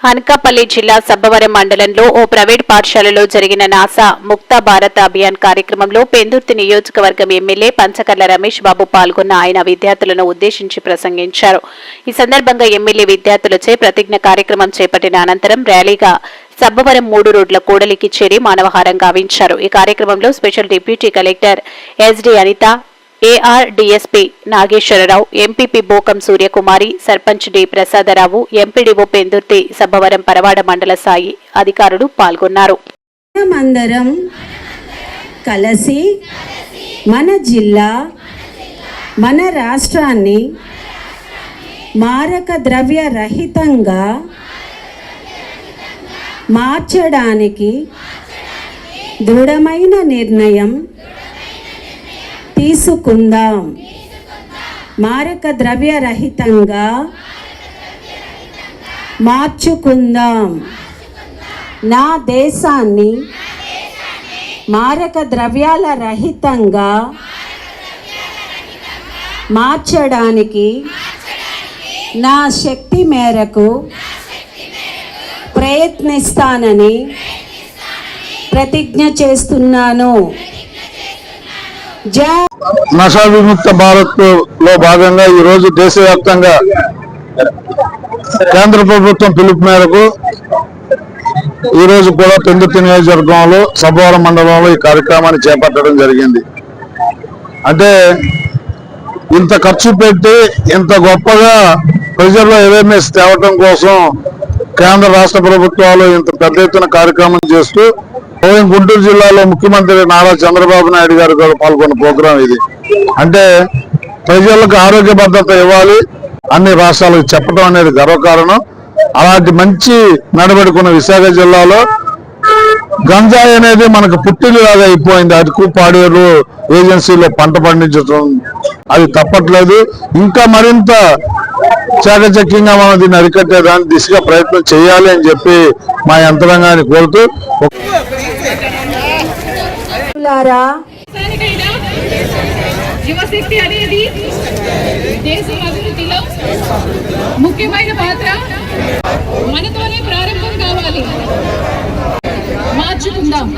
అనకాపల్లి జిల్లా సబ్బవరం మండలంలో ఓ ప్రైవేట్ పాఠశాలలో జరిగిన నాసా ముక్త భారత్ అభియాన్ కార్యక్రమంలో పెందుర్తి నియోజకవర్గం ఎమ్మెల్యే పంచకర్ల రమేష్ బాబు పాల్గొన్న ఆయన విద్యార్థులను ఉద్దేశించి ప్రసంగించారు. ఈ సందర్భంగా ఎమ్మెల్యే విద్యార్థులచే ప్రతిజ్ఞ కార్యక్రమం చేపట్టిన అనంతరం ర్యాలీగా సబ్బవరం మూడు రోడ్ల కూడలికి చేరి మానవహారం గావించారు. ఈ కార్యక్రమంలో special deputy collector SD Anitha ARDSP Nageswararao MPP Bokam Suryakumari sarpanch D Prasadarao MPDO Pendurthi Sabbavaram Paravada మండల స్థాయి అధికారులు పాల్గొన్నారు. మనమందరం కలిసి మన జిల్లా మన రాష్ట్రాన్ని మారక ద్రవ్య రహితంగా మార్చడానికి దృఢమైన నిర్ణయం తీసుకుందాం. మారక ద్రవ్య రహితంగా మార్చుకుందాం. నా దేశాన్ని మారక ద్రవ్యాల రహితంగా మార్చడానికి నా శక్తి మేరకు ప్రయత్నిస్తానని ప్రతిజ్ఞ చేస్తున్నాను. నషా విముక్త భారత్లో భాగంగా ఈ రోజు దేశవ్యాప్తంగా కేంద్ర ప్రభుత్వం పిలుపు మేరకు ఈ రోజు కూడా పెందుర్తి నియోజకవర్గంలో సభవరం మండలంలో ఈ కార్యక్రమాన్ని చేపట్టడం జరిగింది. అంటే ఇంత ఖర్చు పెట్టి ఇంత గొప్పగా ప్రజల్లో అవేర్నెస్ తేవటం కోసం కేంద్ర రాష్ట్ర ప్రభుత్వాలు ఇంత పెద్ద ఎత్తున కార్యక్రమం చేస్తూ గుంటూరు జిల్లాలో ముఖ్యమంత్రి నారా చంద్రబాబు నాయుడు గారు పాల్గొన్న ప్రోగ్రాం ఇది. అంటే ప్రజలకు ఆరోగ్య భద్రత ఇవ్వాలి అన్ని రాష్ట్రాలకు చెప్పడం అనేది గర్వకారణం. అలాంటి మంచి నడబడుకున్న విశాఖ జిల్లాలో గంజాయి అనేది మనకు పుట్టినలాగా అయిపోయింది. అరకు పాడేరు ఏజెన్సీలో పంట పండించడం అది తప్పట్లేదు. ఇంకా మరింత చాకచక్యంగా మనం దీన్ని అరికట్టేదాన్ని దిశగా ప్రయత్నం చేయాలి అని చెప్పి మా యంత్రాంగాన్ని కోరుతూ లారా యువశక్తి అనేది దేశం అభివృద్ధిలో ముఖ్యమైన పాత్ర మనతోనే ప్రారంభం కావాలి. మార్చుకుందాం.